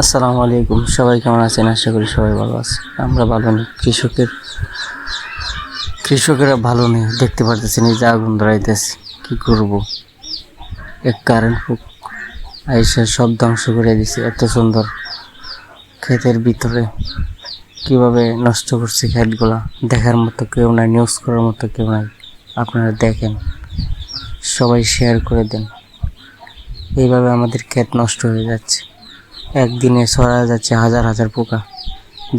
আসসালামু আলাইকুম। সবাই কেমন আছেন? আশা করি সবাই ভালো আছে আমরা ভালো নেই। কৃষকের, কৃষকেরা ভালো নেই। দেখতে পারতেছেন এই যে আগুন ধরাইতেছে। কি করব? এক কারেন্ট ফুক আইসা সব ধ্বংস করে দিছে। এত সুন্দর ক্ষেতের ভিতরে কীভাবে নষ্ট করছে ক্ষেতগুলা? দেখার মতো কেউ নাই নিউজ করার মতো কেউ নাই। আপনারা দেখেন। সবাই শেয়ার করে দেন। এইভাবে আমাদের ক্ষেত নষ্ট হয়ে যাচ্ছে। একদিনে ছড়া যাচ্ছে হাজার হাজার পোকা।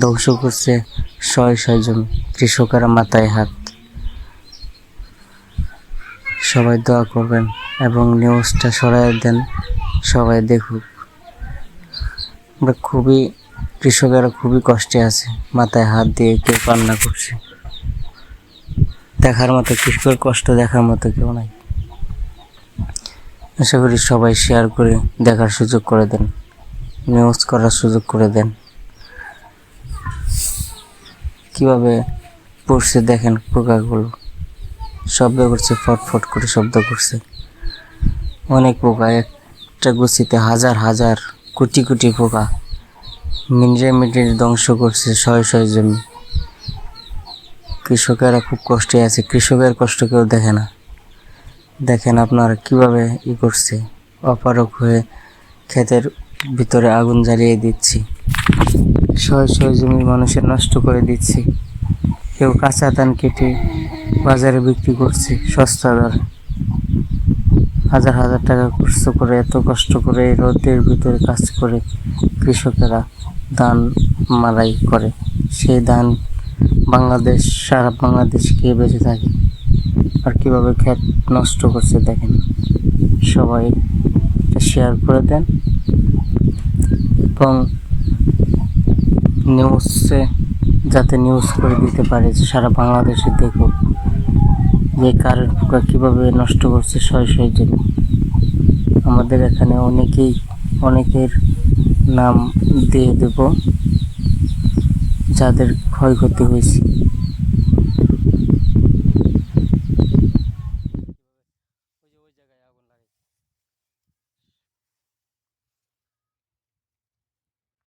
ধ্বংস করছে শয় শয় জমি কৃষকেরা মাথায় হাত। সবাই দোয়া করবেন এবং নিউজটা সরাই দেন, সবাই দেখুক। আমরা খুবই, কৃষকেরা খুবই কষ্টে আছে, মাথায় হাত দিয়ে কেউ কান্না করছে। দেখার মতো কৃষকের কষ্ট দেখার মতো কেউ নাই। আশা করি সবাই শেয়ার করে দেখার সুযোগ করে দেন। নিউজ করার সুযোগ করে দেন। কীভাবে পড়ছে দেখেন পোকাগুলো? শব্দ করছে, ফটফট করে শব্দ করছে। অনেক পোকা, একটা গুছিতে হাজার হাজার কোটি কোটি পোকা। মিনিটে মিনিটে ধ্বংস করছে শয় শয় জমি। কৃষকেরা খুব কষ্টে আছে, কৃষকের কষ্ট কেউ দেখে না। দেখেন আপনারা কীভাবে ই করছে অপারক হয়ে ক্ষেতের ভিতরে আগুন জ্বালিয়ে দিচ্ছি। শয় শয় জমির মানুষের নষ্ট করে দিচ্ছি। কেউ কাঁচা ধান কেটে বাজারে বিক্রি করছে, সস্তা দরে। হাজার হাজার টাকা খরচ করে, এত কষ্ট করে রোদের ভিতরে কাজ করে কৃষকেরা ধান মারাই করে। সেই ধান বাংলাদেশ, সারা বাংলাদেশ খেয়ে বেঁচে থাকে। আর কীভাবে ক্ষেত নষ্ট করছে দেখেন। সবাই শেয়ার করে দেন। এবং নিউজে যাতে নিউজ করে দিতে পারে সারা বাংলাদেশে দেখুক যে কারেন্ট পোকা কীভাবে নষ্ট করছে শয় শয় জমি আমাদের এখানে অনেকেই, অনেকের নাম দিয়ে দেব যাদের ক্ষয়ক্ষতি হয়েছে।